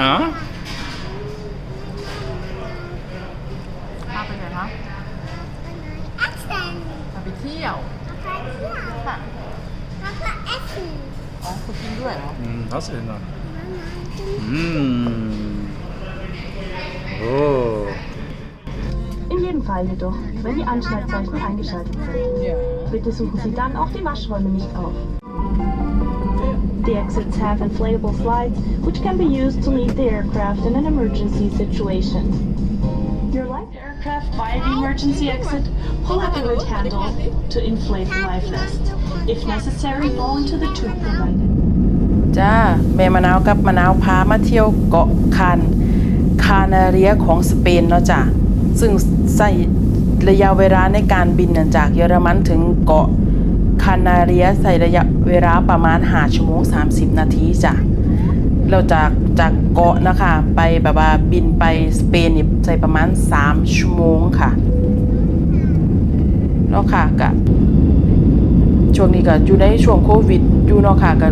Na? พาไปไหนคะพาไปเที่ยวค่ะอ๋อคุณกินด้วยเหรอ Hm, was denn dann? Hm. Oh. oh. In jedem Fall jedoch, wenn die Anschlagzeichen eingeschaltet sind. Bitte suchen Sie dann auch die Waschräume nicht auf. The exits have inflatable slides, which can be used to leave the aircraft in an emergency situation. Your life aircraft via the emergency exit, pull out the hood handle to inflate the life vest. If necessary, fall into the tube provided. จ้าแม่มะนาวกับมะนาวพามาเที่ยวเกาะคานคานาเรียของสเปนเนาะจ้ะซึ่งใช้ระยะเวลาในการบินจากเยอรมันถึงเกาะ คานาเรียใช้ระยะเวลาประมาณ5ชั่วโมง30นาทีจ้ะแล้วจากจากเกาะนะคะไปแบบว่าบินไปสเปนนี่ใช้ประมาณ3ชั่วโมงค่ะแล้วค่ะกะช่วงนี้ก็อยู่ในช่วงโควิดอยู่เนาะค่ะก็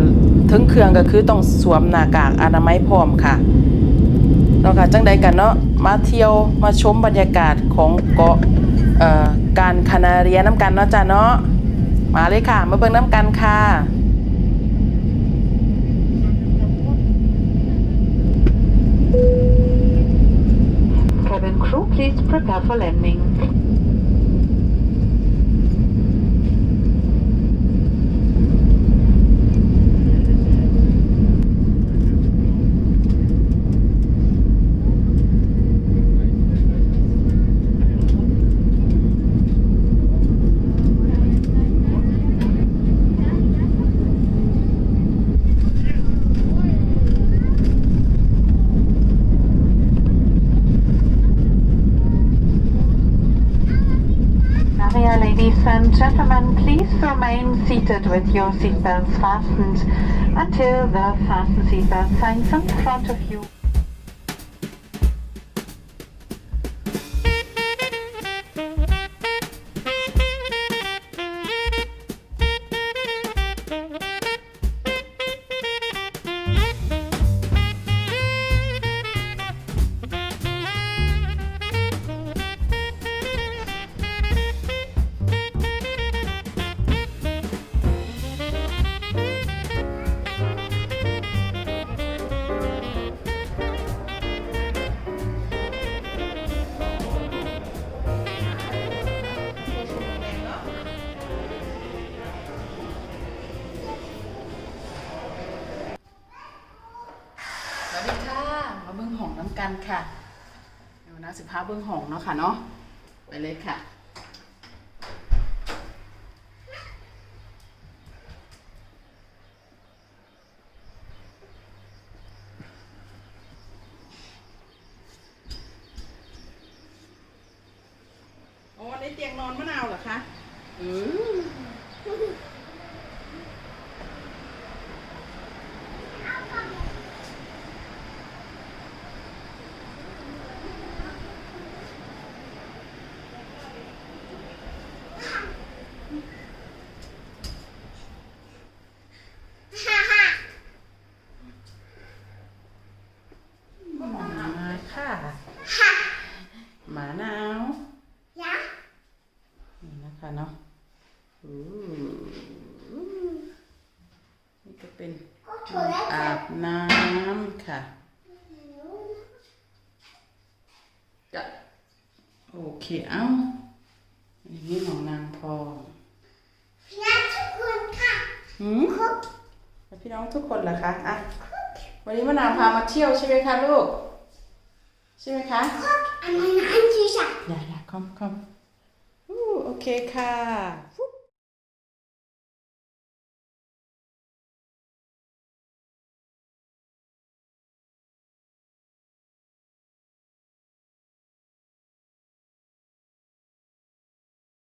ถึงเครื่องก็คือต้องสวมหน้ากากอนามัยพร้อมค่ะเนาะค่ะจังใดกันเนาะมาเที่ยวมาชมบรรยากาศของเกาะการคานาเรียน้ำกันเนาะจ้ะเนาะ มาเลยค่ะ มาเบิ่งน้ำกันค่ะครู please prepare for landing. Ladies and gentlemen, please remain seated with your seatbelts fastened until the fasten seatbelt signs in front of you. กันค่ะเดี๋ยวนะสิพาเบิ้งห้องเนาะค่ะเนาะไปเลยค่ะ โอ้ในเตียงนอนมะนาวเหรอคะอือมาค่ะ หมานาวนี่นะคะเนาะอู้นี่ก็เป็นห้องอาบน้ำค่ะจะโอเคเอ้าอันนี้ของนางพอหืมแล้วพี่น้องทุกคนเหรอคะอะวันนี้มะนาวพามาเที่ยวใช่ไหมคะลูก ใช่ไหมคะ an meine Handtücher. อย่าอย่าคอ